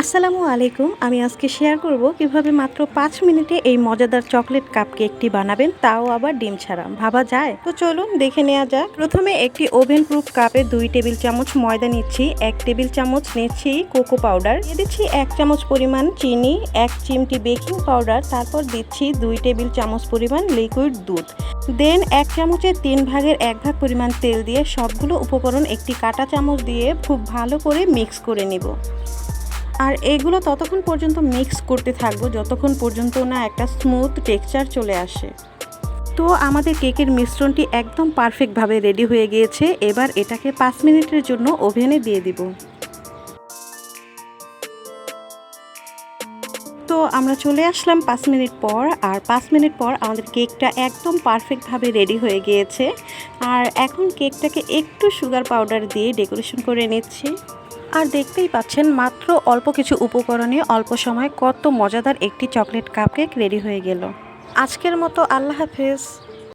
আসসালামু আলাইকুম। আমি আজকে শেয়ার করব কীভাবে মাত্র পাঁচ মিনিটে এই মজাদার চকলেট কাপ কেকটি বানাবেন, তাও আবার ডিম ছাড়া। ভাবা যায়? তো চলুন দেখে নেওয়া যাক। প্রথমে একটি ওভেন প্রুফ কাপে দুই টেবিল চামচ ময়দা নিচ্ছি, এক টেবিল চামচ নিচ্ছি কোকো পাউডার। দিচ্ছি এক চামচ পরিমাণ চিনি, এক চিমটি বেকিং পাউডার, তারপর দিচ্ছি দুই টেবিল চামচ পরিমাণ লিকুইড দুধ। দেন এক চামচের তিন ভাগের এক ভাগ পরিমাণ তেল দিয়ে সবগুলো উপকরণ একটি কাঁটা চামচ দিয়ে খুব ভালো করে মিক্স করে নিব। আর এগুলো ততক্ষণ পর্যন্ত মিক্স করতে থাকব, যতক্ষণ পর্যন্ত না একটা স্মুথ টেক্সচার চলে আসে। তো আমাদের কেকের মিশ্রণটি একদম পারফেক্টভাবে রেডি হয়ে গিয়েছে, এবার এটাকে পাঁচ মিনিটের জন্য ওভেনে দিয়ে দিব। তো আমরা চলে আসলাম পাঁচ মিনিট পর, আর পাঁচ মিনিট পর আমাদের কেকটা একদম পারফেক্টভাবে রেডি হয়ে গিয়েছে। আর এখন কেকটাকে একটু সুগার পাউডার দিয়ে ডেকোরেশন করে নিচ্ছি। আর দেখতেই পাচ্ছেন মাত্র অল্প কিছু উপকরণে অল্প সময় কত মজাদার একটি চকলেট কাপকেক রেডি হয়ে গেল। আজকের মতো আল্লাহ হাফেজ।